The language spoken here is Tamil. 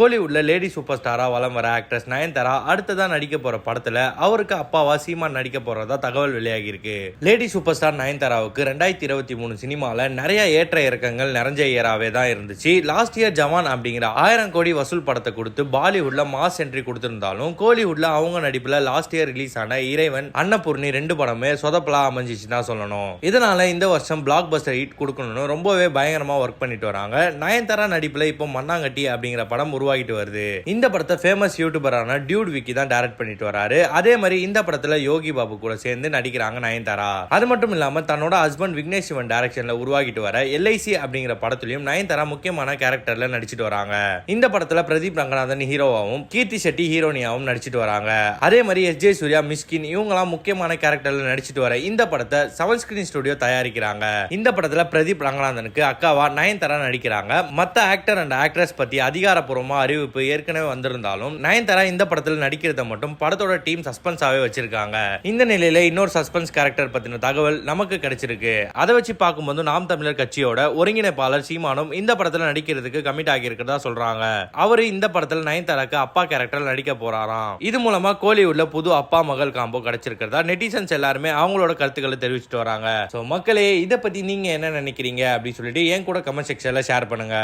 கோலிவுட்ல லேடி சூப்பர் ஸ்டாராக வலம் வர ஆக்ட்ரஸ் நயன்தாரா அடுத்ததாக நடிக்க போகிற படத்தில் அவருக்கு அப்பாவா சீமான் நடிக்க போகிறதா தகவல் வெளியாகியிருக்கு. லேடி சூப்பர் ஸ்டார் நயன்தாராவுக்கு ரெண்டாயிரத்தி இருபத்தி மூணு சினிமாவில் நிறைய ஏற்ற இறக்கங்கள் நிறைஞ்ச இயராவே தான் இருந்துச்சு. லாஸ்ட் இயர் ஜவான் அப்படிங்கிற ஆயிரம் கோடி வசூல் படத்தை கொடுத்து பாலிவுட்டில் மாஸ் என்ட்ரி கொடுத்துருந்தாலும் கோலிவுட்டில் அவங்க நடிப்பில் லாஸ்ட் இயர் ரிலீஸ் ஆன இறைவன் அன்னபூர்ணி ரெண்டு படமே சொதப்பலா அமைஞ்சிச்சு தான் சொல்லணும். இதனால் இந்த வருஷம் பிளாக் பஸ்டர் ஹிட் கொடுக்கணும்னு ரொம்பவே பயங்கரமாக ஒர்க் பண்ணிட்டு வராங்க. நயன்தாரா நடிப்பில் இப்போ மண்ணாங்கட்டி அப்படிங்கிற படம் உருவாகிட்டு வருது. இந்த படத்தை ஃபேமஸ் யூடியூபரான டியூட் விக்கி தான் டைரக்ட் பண்ணிட்டு வராரு. அதே மாதிரி இந்த படத்துல யோகி பாபு கூட சேர்ந்து நடிக்கிறாங்க நயன்தாரா. அது மட்டும் இல்லாம தன்னோட ஹஸ்பண்ட் விக்னேஷ் சிவன் டைரக்ஷன்ல உருவாகிட்டு வர எல்ஐசி அப்படிங்கிற படத்துலயும் நயன்தாரா முக்கியமான கேரக்டர்ல நடிச்சிட்டு வராங்க. இந்த படத்துல பிரதீப் ரங்கநாதன் ஹீரோவாவும் கீர்த்தி செட்டி ஹீரோனியாவும் நடிச்சிட்டு வராங்க. அதே மாதிரி எஸ் ஜே சூர்யா மிஸ்கின் இவங்களாம் முக்கியமான கேரக்டர்ல நடிச்சிட்டு வர இந்த படத்தை செவன் ஸ்கிரீன் ஸ்டுடியோ தயாரிக்கிறாங்க. இந்த படத்துல பிரதீப் ரங்கநாதனுக்கு அக்காவா நயன்தாரா நடிக்கிறாங்க. மத்த ஆக்டர் அண்ட் ஆக்ட்ரஸ் பத்தி அதிகாரப்பூர்வமா அறிவிப்பு ஏற்கனவே வந்திருந்தாலும் நயன்தாரா இந்த படத்தில் நடிக்கிறத மட்டும் படத்தோட டீம் சஸ்பென்ஸாவே வச்சிருக்காங்க. இந்த நிலையில இன்னொரு சஸ்பென்ஸ் கேரக்டர் பத்தின தகவல் நமக்கு கிடைச்சிருக்கு. அதை வச்சு பார்க்கும்போது நாம் தமிழர் கட்சியோட ஒருங்கிணைப்பாளர் சீமானும் இந்த படத்துல நடிக்கிறதுக்கு கமிட் ஆகியிருக்கிறதா சொல்றாங்க. அவரு இந்த படத்துல நயன்தாராக்கு அப்பா கேரக்டர் நடிக்க போறாராம். இது மூலமா கோலிவுட்ல புது அப்பா மகள் காம்போ கிடைச்சிருக்கிறதா நெட்டிசன்ஸ் எல்லாருமே அவங்களோட கருத்துக்களை தெரிவிச்சிட்டு வராங்க. ஸோ மக்களே இதை பத்தி நீங்க என்ன நினைக்கிறீங்க அப்படின்னு சொல்லிட்டு என் கூட கமெண்ட் செக்ஷன்ல ஷேர் பண்ணுங்க.